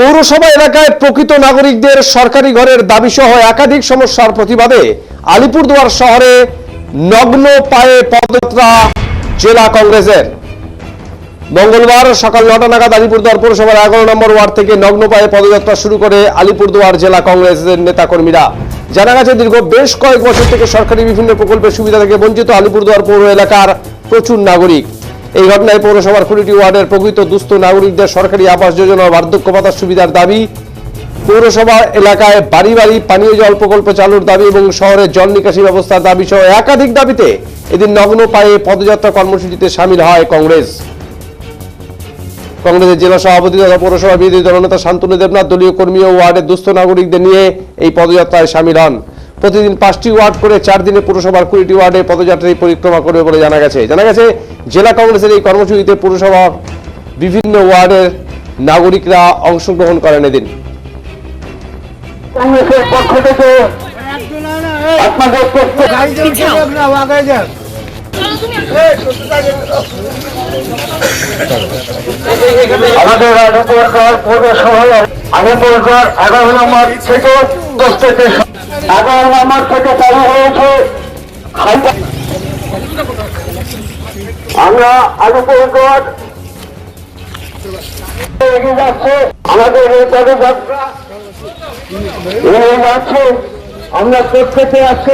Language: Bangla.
পৌরসভা এলাকায় প্রকৃত নাগরিকদের সরকারি ঘরের দাবি সহ একাধিক সমস্যার প্রতিবাদে আলিপুরদুয়ার শহরে নগ্ন পায়ে পদযাত্রা জেলা কংগ্রেসের। মঙ্গলবার সকাল নটা নাগাদ আলিপুরদুয়ার পৌরসভার এগারো নম্বর ওয়ার্ড থেকে নগ্ন পায়ে পদযাত্রা শুরু করে আলিপুরদুয়ার জেলা কংগ্রেসের নেতাকর্মীরা। জানা গেছে, দীর্ঘ বেশ কয়েক বছর থেকে সরকারি বিভিন্ন প্রকল্পের সুবিধা থেকে বঞ্চিত আলিপুরদুয়ার পৌর এলাকার প্রচুর নাগরিক। এই ঘটনায় পৌরসভার কুড়িটি ওয়ার্ডের প্রকৃত দুস্থ নাগরিকদের সরকারি আবাস যোজনা বার্ধক্য ভাতার সুবিধার দাবি। পৌরসভা এলাকায় বাড়ি বাড়ি পানীয় জল প্রকল্প চালুর দাবি এবং শহরের জল নিকাশি ব্যবস্থার দাবি সহ একাধিক দাবিতে এদিন নগ্ন পায়ে পদযাত্রা কর্মসূচিতে সামিল হয় কংগ্রেস। কংগ্রেসের জেলা সভাপতি তথা পৌরসভা বিরোধী দলনেতা শান্তনু দেবনাথ, দলীয় কর্মী ও ওয়ার্ডের দুস্থ নাগরিকদের নিয়ে এই পদযাত্রায় সামিল হন। প্রতিদিন পাঁচটি ওয়ার্ড করে চার দিনে পুরসভার কুড়িটি ওয়ার্ডে পদযাত্রায় পরিক্রমা করবে বলে জানা গেছে। জানা গেছে জেলা কংগ্রেসের এই কর্মসূচিতে পুরসভার বিভিন্ন ওয়ার্ডের নাগরিকরা অংশগ্রহণ করেন এদিন। কংগ্রেসের পক্ষ থেকে আপনাদের আমাদের আলিপুরগড় পৌরসভায় আলিপুরগড় এগারো নম্বর থেকে দশ থেকে এগারো নম্বর থেকে চালু হয়েছে। আমরা আলিপুরগড় এগিয়ে যাচ্ছে। আমাদের যাচ্ছে। আমরা প্রত্যেকে আজকে